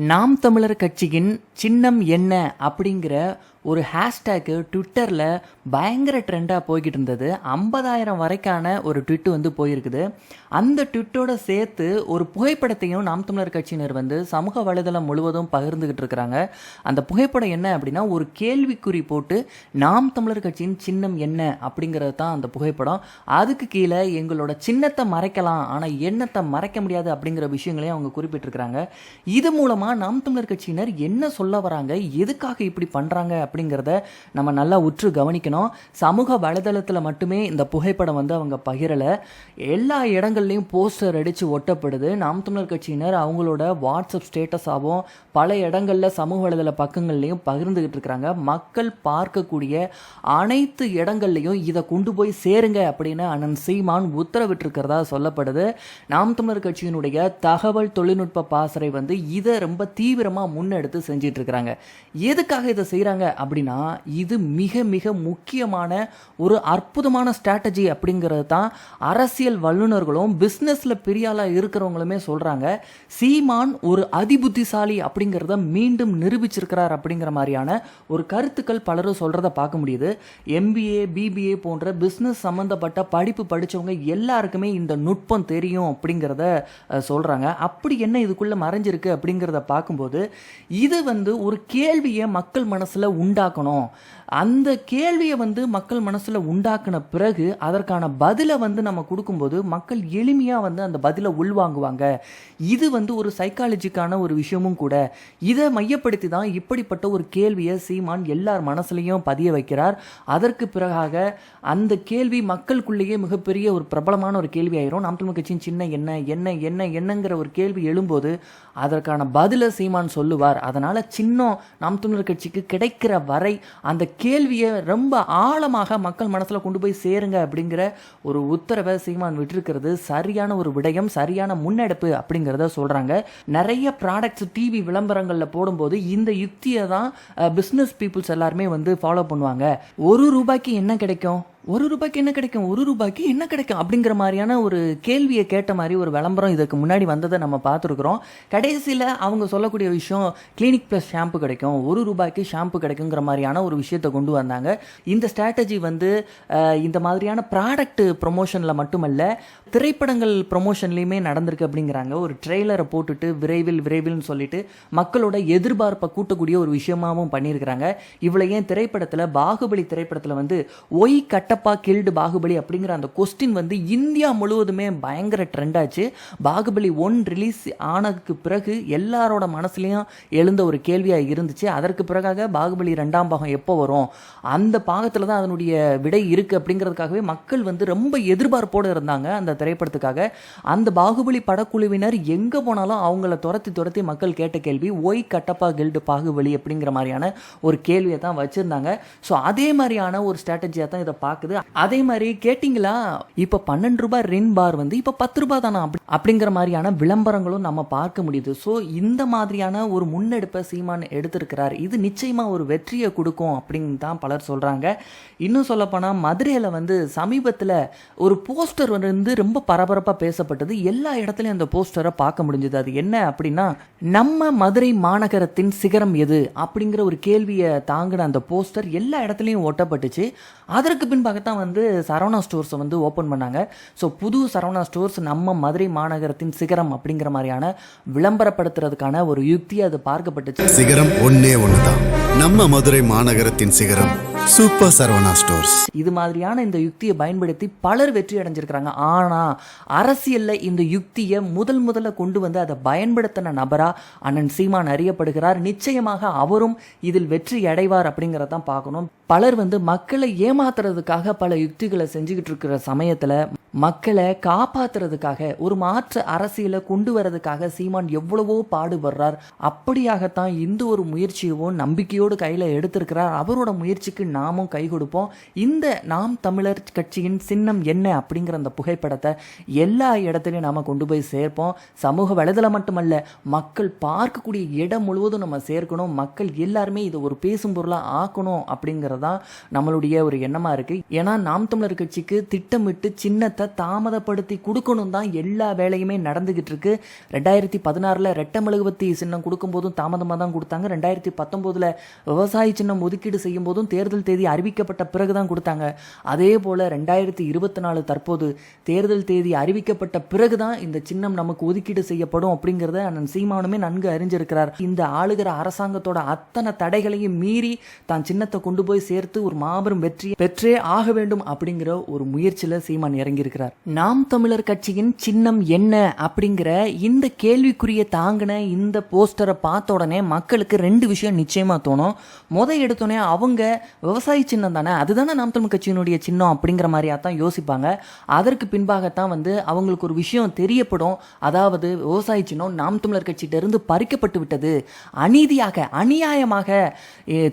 நாம் தமிழர் கட்சியின் சின்னம் என்ன அப்படிங்கிற ஒரு ஹேஷ்டேக்கு ட்விட்டரில் பயங்கர ட்ரெண்டாக போய்கிட்டு இருந்தது. ஐம்பதாயிரம் வரைக்கான ஒரு ட்விட்டு வந்து போயிருக்குது. அந்த ட்விட்டோட சேர்த்து ஒரு புகைப்படத்தையும் நாம் தமிழர் கட்சியினர் வந்து சமூக வலைதளம் முழுவதும் பகிர்ந்துகிட்டு இருக்கிறாங்க. அந்த புகைப்படம் என்ன அப்படின்னா ஒரு கேள்விக்குறி போட்டு நாம் தமிழர் கட்சியின் சின்னம் என்ன அப்படிங்கிறது தான் அந்த புகைப்படம். அதுக்கு கீழே எங்களோட சின்னத்தை மறைக்கலாம் ஆனால் எண்ணத்தை மறைக்க முடியாது அப்படிங்கிற விஷயங்களையும் அவங்க குறிப்பிட்டிருக்கிறாங்க. இது மூலமாக நாம் தமிழர் கட்சியினர் என்ன சொல்ல வராங்க? எதுக்காக இப்படி பண்ணுறாங்க அப்படிங்கிறத நம்ம நல்லா உற்று கவனிக்கணும். சமூக வலைதளத்தில் மட்டுமே இந்த புகைப்படம் வந்து அவங்க பகிரலை. எல்லா இடங்கள்லையும் போஸ்டர் அடித்து ஒட்டப்படுது. நாம் தமிழர் கட்சியினர் அவங்களோட வாட்ஸ்அப் ஸ்டேட்டஸாகவும் பல இடங்களில் சமூக வலைதள பக்கங்கள்லையும் பகிர்ந்துக்கிட்டு இருக்கிறாங்க மக்கள் பார்க்கக்கூடிய அனைத்து இடங்கள்லையும் இதை கொண்டு போய் சேருங்க அப்படின்னு அண்ணன் சீமான் உத்தரவிட்டிருக்கிறதா சொல்லப்படுது. நாம் தமிழர் கட்சியினுடைய தகவல் தொழில்நுட்ப பாசறை வந்து இதை ரொம்ப தீவிரமாக முன்னெடுத்து செஞ்சிட்டு இருக்கிறாங்க. எதுக்காக இதை செய்கிறாங்க அப்படின்னா இது மிக மிக முக்கியமான ஒரு அற்புதமான ஸ்ட்ராட்டஜி அப்படிங்கிறது தான் அரசியல் வல்லுநர்களும் பிஸ்னஸில் பெரியாளாக இருக்கிறவங்களுமே சொல்கிறாங்க சீமான் ஒரு அதிபுத்திசாலி அப்படிங்கிறத மீண்டும் நிரூபிச்சிருக்கிறார் அப்படிங்கிற மாதிரியான ஒரு கருத்துக்கள் பலரும் சொல்கிறத பார்க்க முடியுது. எம்பிஏ பிபிஏ போன்ற பிஸ்னஸ் சம்மந்தப்பட்ட படிப்பு படித்தவங்க எல்லாருக்குமே இந்த நுட்பம் தெரியும் அப்படிங்கிறத சொல்கிறாங்க அப்படி என்ன இதுக்குள்ளே மறைஞ்சிருக்கு அப்படிங்கிறத பார்க்கும்போது இது வந்து ஒரு கேள்வியை மக்கள் மனசில் மனசுல உண்டாக்கணும். அந்த கேள்வியை வந்து மக்கள் மனசில் உண்டாக்குன பிறகு அதற்கான பதிலை வந்து நம்ம கொடுக்கும்போது மக்கள் எளிமையாக வந்து அந்த பதிலை உள்வாங்குவாங்க. இது வந்து ஒரு சைக்காலஜிக்கான ஒரு விஷயமும் கூட. இதை மையப்படுத்தி தான் இப்படிப்பட்ட ஒரு கேள்வியை சீமான் எல்லார் மனசுலையும் பதிய வைக்கிறார். அதற்கு பிறகாக அந்த கேள்வி மக்களுக்குள்ளேயே மிகப்பெரிய ஒரு பிரபலமான ஒரு கேள்வி ஆயிரும். நாம் தமிழ் கட்சியின் சின்ன என்ன என்ன என்ன என்னங்கிற ஒரு கேள்வி எழும்போது அதற்கான பதிலை சீமான் சொல்லுவார். அதனால் சின்னம் நாம் தமிழர் கட்சிக்கு கிடைக்கிற வரை அந்த கேள்வியை ரொம்ப ஆழமாக மக்கள் மனசில் கொண்டு போய் சேருங்க அப்படிங்கிற ஒரு உத்தரவை சீமான் விட்டிருக்கிறது. சரியான ஒரு விடயம் சரியான முன்னெடுப்பு அப்படிங்கிறத சொல்கிறாங்க நிறைய ப்ராடக்ட்ஸ் டிவி விளம்பரங்களில் போடும்போது இந்த யுக்தியை தான் பிஸ்னஸ் பீப்புள்ஸ் எல்லாருமே வந்து ஃபாலோ பண்ணுவாங்க. ஒரு ரூபாய்க்கு என்ன கிடைக்கும்? ஒரு ரூபாய்க்கு என்ன கிடைக்கும்? ஒரு ரூபாய்க்கு என்ன கிடைக்கும்? அப்படிங்கிற மாதிரியான ஒரு கேள்வியை கேட்ட மாதிரி ஒரு விளம்பரம் இதுக்கு முன்னாடி வந்ததை நம்ம பார்த்துருக்குறோம். கடைசியில் அவங்க சொல்லக்கூடிய விஷயம் கிளினிக் ப்ளஸ் ஷாம்பு கிடைக்கும் ஒரு ரூபாய்க்கு ஷாம்பு கிடைக்குங்கிற மாதிரியான ஒரு விஷயத்தை கொண்டு வந்தாங்க. இந்த ஸ்ட்ராட்டஜி வந்து இந்த மாதிரியான ப்ராடக்ட் ப்ரொமோஷனில் மட்டுமல்ல திரைப்படங்கள் ப்ரொமோஷன்லேயுமே நடந்திருக்கு அப்படிங்கிறாங்க. ஒரு ட்ரெய்லரை போட்டுட்டு விரைவில் விரைவில்னு சொல்லிட்டு மக்களோட எதிர்பார்ப்பை கூட்டக்கூடிய ஒரு விஷயமாவும் பண்ணியிருக்கிறாங்க. இவ்வளோ ஏன் திரைப்படத்தில் பாகுபலி திரைப்படத்தில் வந்து ஒய் கட்டப்பா கில்டு பாகுபலி அப்படிங்கிற அந்த கொஸ்டின் வந்து இந்தியா முழுவதுமே பயங்கர ட்ரெண்டாச்சு பாகுபலி ஒன் ரிலீஸ் ஆனதுக்கு பிறகு எல்லாரோட மனசுலையும் எழுந்த ஒரு கேள்வியாக இருந்துச்சு. அதற்கு பிறகாக பாகுபலி ரெண்டாம் பாகம் எப்போ வரும்? அந்த பாகத்தில் தான் அதனுடைய விடை இருக்குது அப்படிங்கிறதுக்காகவே மக்கள் வந்து ரொம்ப எதிர்பார்ப்போடு இருந்தாங்க. அந்த திரைப்படத்துக்காக அந்த பாகுபலி படக்குழுவினர் எங்கே போனாலும் அவங்கள துரத்தி துரத்தி மக்கள் கேட்ட கேள்வி ஒய் கட்டப்பா கில்டு பாகுபலி அப்படிங்கிற மாதிரியான ஒரு கேள்வியை தான் வச்சுருந்தாங்க. ஸோ அதே மாதிரியான ஒரு ஸ்ட்ராட்டஜியாக தான் இதை பார்க்குது அதே மாதிரி கேட்டிங்களா? இப்போ பன்னெண்டு ரூபாய் ரின் பார் வந்து இப்போ பத்து ரூபாய் தானா? அப்படி அப்படிங்கிற மாதிரியான விளம்பரங்களும் நம்ம பார்க்க முடியுது. ஸோ இந்த மாதிரியான ஒரு முன்னெடுப்பை சீமான் எடுத்திருக்கிறார். இது நிச்சயமாக ஒரு வெற்றியை கொடுக்கும் அப்படின்னு தான் பலர் சொல்கிறாங்க இன்னும் சொல்லப்போனால் மதுரையில் வந்து சமீபத்தில் ஒரு போஸ்டர் வந்து ரொம்ப பரபரப்பாக பேசப்பட்டது. எல்லா இடத்துலையும் அந்த போஸ்டரை பார்க்க முடிஞ்சது. அது என்ன அப்படின்னா நம்ம மதுரை மாநகரத்தின் சிகரம் எது அப்படிங்கிற ஒரு கேள்வியை தாங்கின அந்த போஸ்டர் எல்லா இடத்துலையும் ஒட்டப்பட்டுச்சு. அதற்கு பின்பாகத்தான் வந்து சரவணா ஸ்டோர்ஸை வந்து ஓப்பன் பண்ணாங்க. ஸோ புது சரவணா ஸ்டோர்ஸ் நம்ம மதுரை மாநகரத்தின் சிகரம் அப்படிங்கிற மாதிரியான விளம்பரப்படுத்துறதுக்கான ஒரு யுக்தி அது பார்க்கப்பட்டுச்சு. சிகரம் ஒன்னே ஒண்ணுதான். நம்ம மதுரை மாநகரத்தின் சிகரம் சூப்பர் சரவணா ஸ்டோர்ஸ். இது மாதிரியான இந்த யுக்தியை பயன்படுத்தி பலர் வெற்றி அடைஞ்சிருக்கிறாங்க. ஆனா அரசியல்ல இந்த யுக்தியை முதல் முதல்ல கொண்டு வந்து அதை பயன்படுத்தின நபரா அண்ணன் சீமான் அறியப்படுகிறார். நிச்சயமாக அவரும் இதில் வெற்றி அடைவார் அப்படிங்கிறதான் பார்க்கணும். பலர் வந்து மக்களை ஏமாத்துறதுக்காக பல யுக்திகளை செஞ்சுக்கிட்டு இருக்கிற சமயத்துல மக்களை காப்பாத்துறதுக்காக ஒரு மாற்று அரசியலை கொண்டு வரதுக்காக சீமான் எவ்வளவோ பாடுபடுறார். அப்படியாகத்தான் இந்த ஒரு முயற்சியவும் நம்பிக்கையோடு கையில் எடுத்திருக்கிறார். அவரோட முயற்சிக்கு நாமும் கை கொடுப்போம். இந்த நாம் தமிழர் கட்சியின் சின்னம் என்ன அப்படிங்கிற அந்த புகைப்படத்தை எல்லா இடத்துலையும் நாம் கொண்டு போய் சேர்ப்போம். சமூக வலைதளம் மட்டுமல்ல மக்கள் பார்க்கக்கூடிய இடம் முழுவதும் நம்ம சேர்க்கணும். மக்கள் எல்லாருமே இதை ஒரு பேசும் பொருளாக ஆக்கணும் அப்படிங்கறதுதான் நம்மளுடைய ஒரு எண்ணமாக இருக்குது ஏன்னா நாம் தமிழர் கட்சிக்கு திட்டமிட்டு சின்னத்தை தாமதப்படுத்தி கொடுக்கணும் தான் எல்லா வேலையுமே நடந்துகிட்டு இருக்கு. ரெண்டாயிரத்தி பதினாறில் ரெட்டை மெழுகுவத்தி சின்னம் கொடுக்கும்போதும் தாமதமாக தான் கொடுத்தாங்க. ரெண்டாயிரத்தி பத்தொம்போதில் விவசாய சின்னம் ஒதுக்கீடு செய்யும் போதும் தேர்தல் தேதி அறிவிக்கப்பட்ட பிறகு தான் கொடுத்தாங்க. அதே போல் ரெண்டாயிரத்தி இருபத்தி நாலு தற்போது தேர்தல் தேதி அறிவிக்கப்பட்ட பிறகு தான் இந்த சின்னம் நமக்கு ஒதுக்கீடு செய்யப்படும் அப்படிங்கிறத அண்ணன் சீமானுமே நன்கு அறிஞ்சிருக்கிறார். இந்த ஆளுகிற அரசாங்கத்தோட அத்தனை தடைகளையும் மீறி தான் சின்னத்தை கொண்டு போய் சேர்த்து ஒரு மாபெரும் வெற்றியை பெற்றே ஆக வேண்டும் அப்படிங்கிற ஒரு முயற்சியில சீமான் இறங்கியிருக்கிறார். நாம் தமிழர் கட்சியின் சின்னம் என்ன அப்படிங்கிற இந்த கேள்விக்குரிய தாங்கின இந்த போஸ்டரை பார்த்த உடனே மக்களுக்கு ரெண்டு விஷயம் நிச்சயமா தோணும். முத எடுத்தோடனே அவங்க விவசாய சின்னம் தானே அதுதானே நாம் தமிழ் கட்சியினுடைய சின்னம் அப்படிங்கிற மாதிரியா தான் யோசிப்பாங்க. அதற்கு பின்பாக தான் வந்து அவங்களுக்கு ஒரு விஷயம் தெரியப்படும். அதாவது விவசாய சின்னம் நாம் தமிழர் கட்சியிட்டிருந்து பறிக்கப்பட்டு விட்டது. அநீதியாக அநியாயமாக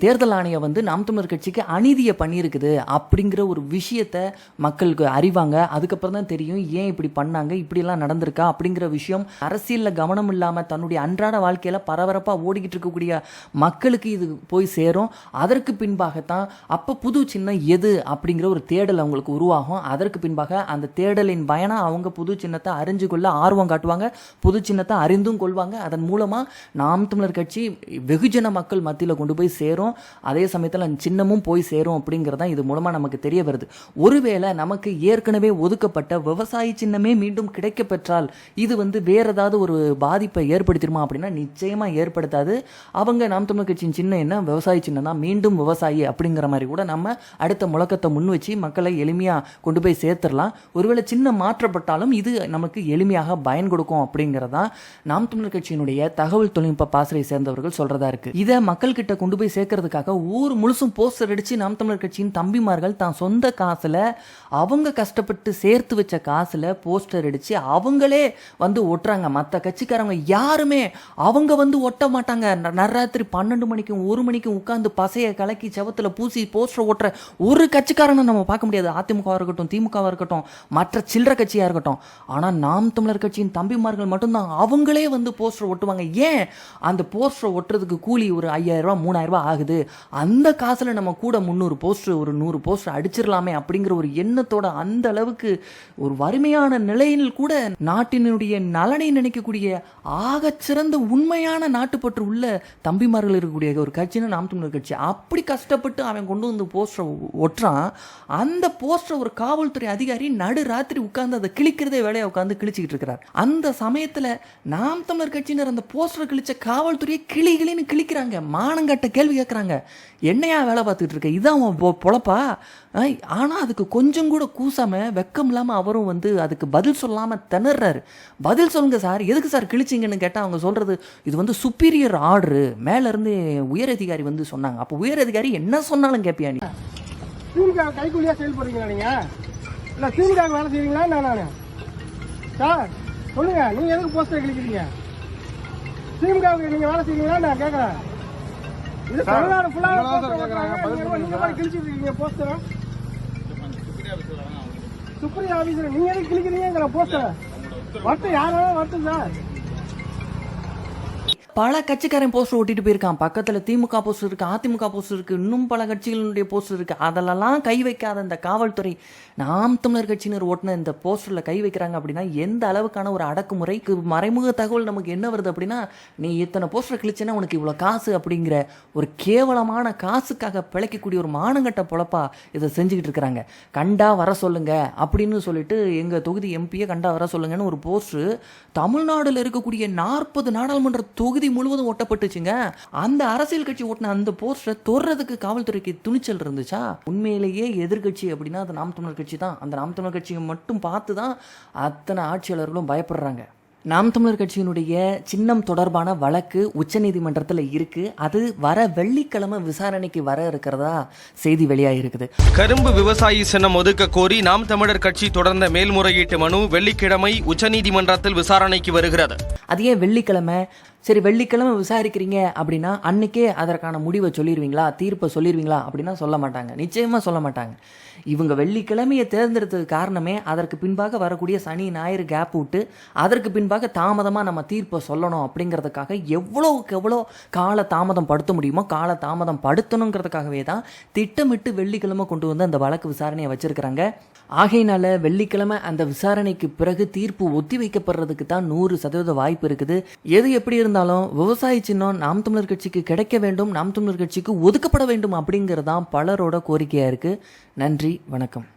தேர்தல் ஆணையம் வந்து நாம் தமிழர் கட்சிக்கு அநீதியை பண்ணியிருக்குது அப்படிங்கிற ஒரு விஷயத்தை மக்களுக்கு அறிவாங்க. அதுக்கப்புறம் தான் தெரியும் ஏன் இப்படி பண்ணாங்க இப்படிலாம் நடந்திருக்கா அப்படிங்கிற விஷயம். அரசியலில் கவனம் இல்லாமல் தன்னுடைய அன்றாட வாழ்க்கையில் பரபரப்பாக ஓடிக்கிட்டு இருக்கக்கூடிய மக்களுக்கு இது போய் சேரும். அதற்கு பின்பாகத்தான் அப்போ புது சின்னம் எது அப்படிங்கிற ஒரு தேடல் அவங்களுக்கு உருவாகும். அதற்கு பின்பாக அந்த தேடலை தேடலின் பயனா அவங்க புது சின்னத்தை அறிஞ்சு கொள்ள ஆர்வம் காட்டுவாங்க புது சின்னத்தை அறிந்தும் கொள்வாங்க. அதன் மூலமாக நாம் தமிழர் கட்சி வெகுஜன மக்கள் மத்தியில் கொண்டு போய் சேரும். அதே சமயத்தில் அந்த சின்னமும் போய் சேரும் அப்படிங்கிறது தான் இது மூலமாக நமக்கு தெரிய வருது. ஒருவேளை நமக்கு ஏற்கனவே ஒதுக்கப்பட்ட விவசாய சின்னமே மீண்டும் கிடைக்க பெற்றால் இது வந்து வேற ஏதாவது ஒரு பாதிப்பை ஏற்படுத்திடுமா அப்படின்னா நிச்சயமாக ஏற்படுத்தாது. அவங்க நாம் தமிழர் கட்சியின் சின்ன என்ன? விவசாய சின்னம் தான் மீண்டும் விவசாயி அப்படிங்கிற மாதிரி கூட நம்ம அடுத்த முழக்கத்தை முன் வச்சு மக்களை எளிமையாக கொண்டு போய் சேர்த்துடலாம். ஒருவேளை சின்ன என்ன மாற்றப்பட்டாலும் இது நமக்கு எளிமையாக பயன் கொடுக்கும் அப்படிங்கிறதா நாம் தமிழர் கட்சியினுடைய தகவல் தொழில்நுட்ப பாசறை சேர்ந்தவர்கள் சொல்றதா இருக்கு. இதை மக்கள் கிட்ட கொண்டு போய் சேர்க்கறதுக்காக ஊர் முழுசும் போஸ்டர் அடிச்சு நாம் தமிழர் கட்சியின் தம்பிமார்கள் தான் சொந்த காசுல அவங்க கஷ்டப்பட்டு சேர்த்து வச்ச காசுல போஸ்டர் அடிச்சு அவங்களே வந்து ஒட்டுறாங்க. மற்ற கட்சிக்காரங்க யாருமே அவங்க வந்து ஒட்ட மாட்டாங்க. நராத்திரி பன்னெண்டு மணிக்கும் ஒரு மணிக்கும் உட்காந்து பசையை கலக்கி செவத்துல பூசி போஸ்டர் ஒட்டுற ஒரு கட்சிக்காரனை நம்ம பார்க்க முடியாது. அதிமுகவாக இருக்கட்டும் திமுகவாக இருக்கட்டும் மற்ற சில்லற கட்சியாக இருக்கட்டும். ஆனால் நாம் தமிழர் கட்சியின் தம்பிமார்கள் மட்டும்தான். அவங்களே வந்து போஸ்டர் ஒட்டுவாங்க. ஏன்? அந்த போஸ்டர் ஒட்டுறதுக்கு கூலி ஒரு ஐயாயிரரூபா மூணாயிரரூபா ஆகுது. அந்த காசில் நம்ம கூட முந்நூறு போஸ்டர் ஒரு நூறு போஸ்டர் அடிச்சிடலாமே அப்படிங்கிற ஒரு எண்ணத்தோட அந்த அளவுக்கு ஒரு வறுமையான நிலையில் கூட நாட்டினுடைய நலனை நினைக்கக்கூடிய ஆகச்சிறந்த உண்மையான நாட்டுப்பற்று உள்ள தம்பிமார்கள் இருக்கக்கூடிய ஒரு கட்சின்னு நாம் தமிழர் கட்சி. அப்படி கஷ்டப்பட்டு அவன் கொண்டு வந்து போஸ்டர் ஒட்டுறான். அந்த போஸ்டர் ஒரு காவல்துறை அதிகாரி நடு ராத்திரி உட்கார்ந்து அதை கிழிக்கிறதே வேலையை உட்காந்து கிழிச்சிக்கிட்டு இருக்கிறார். அந்த சமயத்தில் நாம் தமிழர் கட்சியினர் அந்த போஸ்டர் கிழிச்ச காவல்துறையை கிளி கிளின்னு கிழிக்கிறாங்க. மானங்கட்ட கேள்வி கேட்குறாங்க. என்னையா வேலை பார்த்துட்டு இருக்க? இதான் அவன் பொ- பொழப்பா? ஆனால் ஆனா அதுக்கு கொஞ்சம் கூட கூசாமல் வெக்கம் இல்லாமல் அவரும் வந்து அதுக்கு பதில் சொல்லாமல் திணறாரு. பதில் சொல்லுங்க சார். எதுக்கு சார் கிழிச்சிங்கன்னு கேட்டால் அவங்க சொல்றது இது வந்து சுப்பீரியர் ஆர்டரு மேலேருந்து உயர் அதிகாரி வந்து சொன்னாங்க. அப்போ உயர் அதிகாரி என்ன சொன்னாலும் கேட்பியா நீ? திமுக செயல்படுறீங்களா நீங்கள் இல்ல திமுக வேலை செய்றீங்களா என்ன நானு? சார் சொல்லுங்க நீங்க எதுக்கு போஸ்டர் கிழிக்கிறீங்க? திமுகவுக்கு நீங்க வேலை செய்றீங்களா நான் கேக்குறேன்? இது தமிழ்நாடு ஃபுல்லா போஸ்டர் ஓட்டுறாங்க நீங்க நீங்க போய் கிழிச்சிட்டு இருக்கீங்க போஸ்டர் சுப்ரீம் ஆபீசர் நீங்க எதுக்கு கிழிக்கிறீங்கிற போஸ்டர் வரட்டும் யாராலும் வரட்டும் சார். பல கட்சிக்காரன் போஸ்டர் ஒட்டிட்டு போயிருக்கான். பக்கத்துல திமுக போஸ்டர் இருக்கு அதிமுக போஸ்டர் இருக்கு இன்னும் பல கட்சிகளுடைய போஸ்டர் இருக்கு. அதெல்லாம் கை வைக்காத இந்த காவல்துறை நாம் தமிழர் கட்சியினர் ஓட்டின இந்த போஸ்டர்ல கை வைக்கிறாங்க அப்படின்னா எந்த அளவுக்கான ஒரு அடக்குமுறைக்கு மறைமுக தகவல் நமக்கு என்ன வருது அப்படின்னா நீ இத்தனை போஸ்டர் கிழிச்சேன்னா உனக்கு இவ்வளவு காசு அப்படிங்கிற ஒரு கேவலமான காசுக்காக பிழைக்கக்கூடிய ஒரு மானங்கட்ட பொழப்பா இதை செஞ்சுக்கிட்டு இருக்கிறாங்க. கண்டா வர சொல்லுங்க அப்படின்னு சொல்லிட்டு எங்க தொகுதி எம்பியை கண்டா வர சொல்லுங்கன்னு ஒரு போஸ்டர் தமிழ்நாடுல இருக்கக்கூடிய நாற்பது நாடாளுமன்ற தொகுதி முழுவதும் ஒட்டப்பட்டுச்சுங்க. அந்த அரசியல் கட்சி ஓட்டின அந்த போஸ்டரை தொடுறதுக்கு காவல்துறைக்கு துணிச்சல் இருந்துச்சா? உண்மையிலேயே எதிர்க்கட்சி அப்படின்னா அது நாம் தமிழர் கட்சி தான். அந்த நாம் தமிழர் கட்சியை மட்டும் பார்த்து தான் அத்தனை ஆட்சியாளர்களும் பயப்படுறாங்க. நாம் தமிழர் கட்சியினுடைய சின்னம் தொடர்பான வழக்கு உச்சநீதிமன்றத்தில் இருக்கு. அது வர வெள்ளிக்கிழமை விசாரணைக்கு வர இருக்கிறதா செய்தி வெளியாகிருக்குது கரும்பு விவசாயி சின்னம் ஒதுக்க கோரி நாம் தமிழர் கட்சி தொடர்ந்த மேல்முறையீட்டு மனு வெள்ளிக்கிழமை உச்சநீதிமன்றத்தில் விசாரணைக்கு வருகிறது. அது ஏன் வெள்ளிக்கிழமை? சரி வெள்ளிக்கிழமை விசாரிக்கிறீங்க அப்படின்னா அன்னைக்கே அதற்கான முடிவை சொல்லிடுவீங்களா தீர்ப்பை சொல்லிடுவீங்களா அப்படின்னா சொல்ல மாட்டாங்க. நிச்சயமாக சொல்ல மாட்டாங்க. இவங்க வெள்ளிக்கிழமையை தேர்ந்தெடுத்ததுக்கு காரணமே அதற்கு பின்பாக வரக்கூடிய சனி ஞாயிறு கேப் விட்டு அதற்கு பின்பாக தாமதமாக நம்ம தீர்ப்பை சொல்லணும் அப்படிங்கிறதுக்காக எவ்வளோவுக்கு எவ்வளோ கால தாமதம் படுத்த முடியுமோ கால தாமதம் படுத்தணுங்கிறதுக்காகவே தான் திட்டமிட்டு வெள்ளிக்கிழமை கொண்டு வந்து அந்த வழக்கு விசாரணையை வச்சிருக்கிறாங்க. ஆகையினால வெள்ளிக்கிழமை அந்த விசாரணைக்கு பிறகு தீர்ப்பு ஒத்தி வைக்கப்படுறதுக்கு தான் நூறு சதவீத வாய்ப்பு இருக்குது. எது எப்படி இருந்தாலும் விவசாய சின்னம் நாம் தமிழர் கட்சிக்கு கிடைக்க வேண்டும் நாம் தமிழர் கட்சிக்கு ஒதுக்கப்பட வேண்டும் அப்படிங்கிறது தான் பலரோட கோரிக்கையாக இருக்குது நன்றி வணக்கம்.